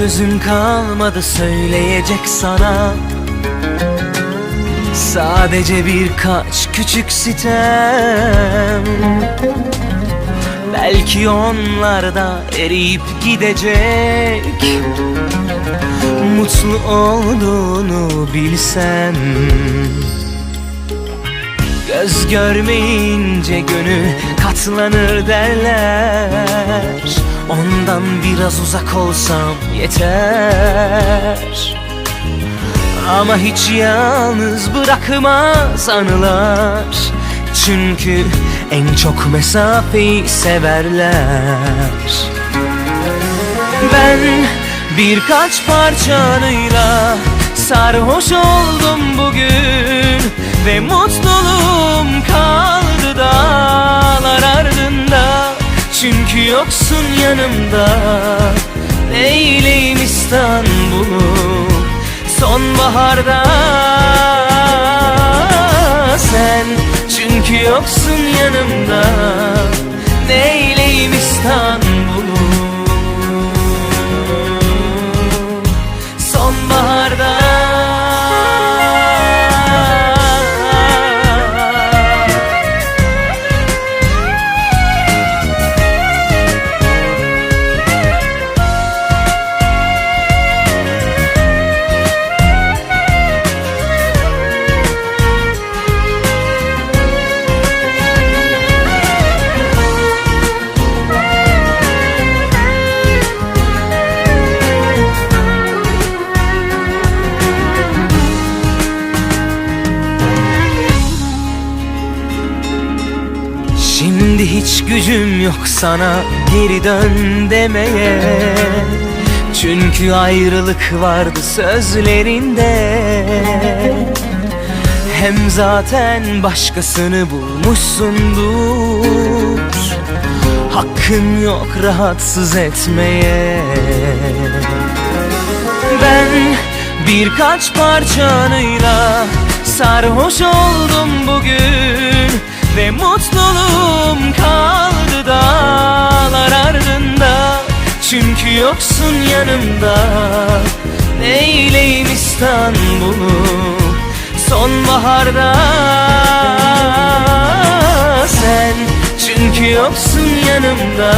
sözüm kalmadı söyleyecek sana. Sadece birkaç küçük sitem. Belki onlar da eriyip gidecek. Mutlu olduğunu bilsem. Göz görmeyince gönül katlanır derler Ondan biraz uzak olsam yeter. Ama hiç yalnız bırakmaz anılar. Çünkü en çok mesafeyi severler. Ben birkaç parçanıyla sarhoş oldum bugün Ve mutluluğum Çünkü yoksun yanımda. Neyleyim İstanbul'u sonbaharda. Sen çünkü yoksun yanımda. Neyleyim İstanbul'u hiç gücüm yok sana geri dön demeye. Çünkü ayrılık vardı sözlerinde. Hem zaten başkasını bulmuşsundur. Hakkın yok rahatsız etmeye. Ben birkaç parçanıyla sarhoş oldum bugün Ve mutluluğum kaldı dağlar ardında. Çünkü yoksun yanımda Neyleyim İstanbul'u sonbaharda? Sen çünkü yoksun yanımda